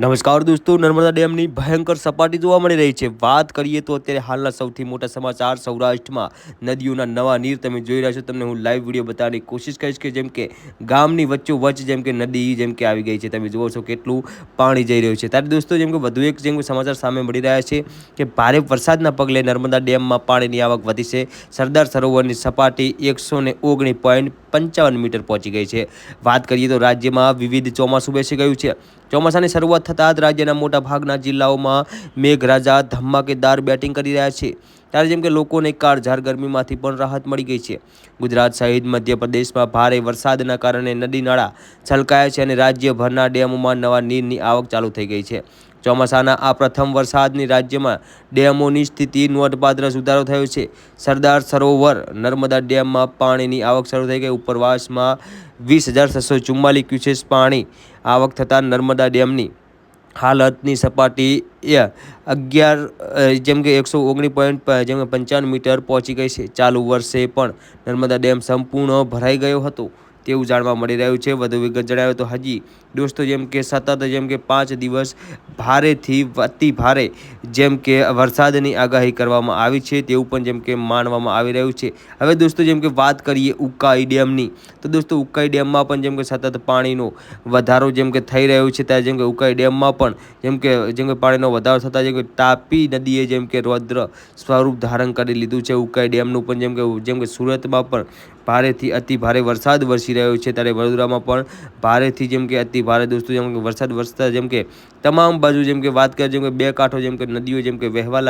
નમસ્કાર દોસ્તો, નર્મદા ડેમની ભયંકર સપાટી જોવા મળી રહી છે. વાત કરીએ તો અત્યારે હાલના સૌથી મોટા સમાચાર સૌરાષ્ટ્રમાં. નદીઓના નવા નીર તમે જોઈ રહ્યા છો. તમને હું લાઈવ વીડિયો બતાવવાની કોશિશ કરીશ કે જેમ કે ગામની વચ્ચોવચ્ચ જેમ કે નદી જેમ કે આવી ગઈ છે. તમે જુઓ છો કેટલું પાણી જઈ રહ્યું છે. ત્યારે દોસ્તો, જેમ કે વધુ એક જેમ કે સમાચાર સામે મળી રહ્યા છે કે ભારે વરસાદના પગલે નર્મદા ડેમમાં પાણીની આવક વધી છે. સરદાર સરોવરની સપાટી એકસો ને ઓગણીસ પોઈન્ટ પંચાવન મીટર પહોંચી ગઈ છે. વાત કરીએ તો રાજ્યમાં વિવિધ ચોમાસું બેસી ગયું છે. ચોમાસાની શરૂઆત થતાં જ રાજ્યના મોટા ભાગના જિલ્લાઓમાં મેઘરાજા ધમાકેદાર બેટિંગ કરી રહ્યા છે. ત્યારે જેમ કે લોકોને કાળઝાર ગરમીમાંથી પણ રાહત મળી ગઈ છે. ગુજરાત સહિત મધ્યપ્રદેશમાં ભારે વરસાદના કારણે નદી નાળા છલકાયા છે અને રાજ્યભરના ડેમોમાં નવા નીરની આવક ચાલુ થઈ ગઈ છે. ચોમાસાના આ પ્રથમ વરસાદની રાજ્યમાં ડેમોની સ્થિતિ નોંધપાત્ર સુધારો થયો છે. સરદાર સરોવર નર્મદા ડેમમાં પાણીની આવક શરૂ થઈ ગઈ. ઉપરવાસમાં વીસ હજાર છસો ચુમ્માલીસ ક્યુસેસ પાણી આવક થતાં નર્મદા ડેમની હાલતની સપાટી એ અગિયાર જેમ કે એકસો ઓગણીસ પોઈન્ટ જેમ કે પંચાવન મીટર પહોંચી ગઈ છે. ચાલુ વર્ષે પણ નર્મદા ડેમ સંપૂર્ણ ભરાઈ ગયો હતો. તેવું જાણવા મળી રહ્યું છે વધુ વિગત જણાવે તો હજી દોસ્તો જેમ કે સતત જેમ કે પાંચ દિવસ ભારેથી અતિ ભારે જેમ કે વરસાદની આગાહી કરવામાં આવી છે તેવું પણ જેમ કે માનવામાં આવી રહ્યું છે હવે દોસ્તો જેમ કે વાત કરીએ ઉકાઈ ડેમની તો દોસ્તો ઉકાઈ ડેમમાં પણ જેમ કે સતત પાણીનો વધારો જેમ કે થઈ રહ્યો છે ત્યારે જેમ કે ઉકાઈ ડેમમાં પણ જેમ કે જેમ કે પાણીનો વધારો થતાં જેમ કે તાપી નદીએ જેમ કે રૌદ્ર સ્વરૂપ ધારણ કરી લીધું છે ઉકાઈ ડેમનું પણ જેમ કે જેમ કે સુરતમાં પણ ભારેથી અતિ ભારે વરસાદ વરસી રહ્યો છે ત્યારે વડોદરામાં પણ ભારેથી જેમ કે અતિ ભારે દોસ્તો, જેમ કે વરસાદ વરસતા, જેમ કે તમામ બાજુ જેમ કે વાત કરીએ, જેમ કે બે કાંઠો, જેમ કે નદીઓ, જેમ કે વહેવા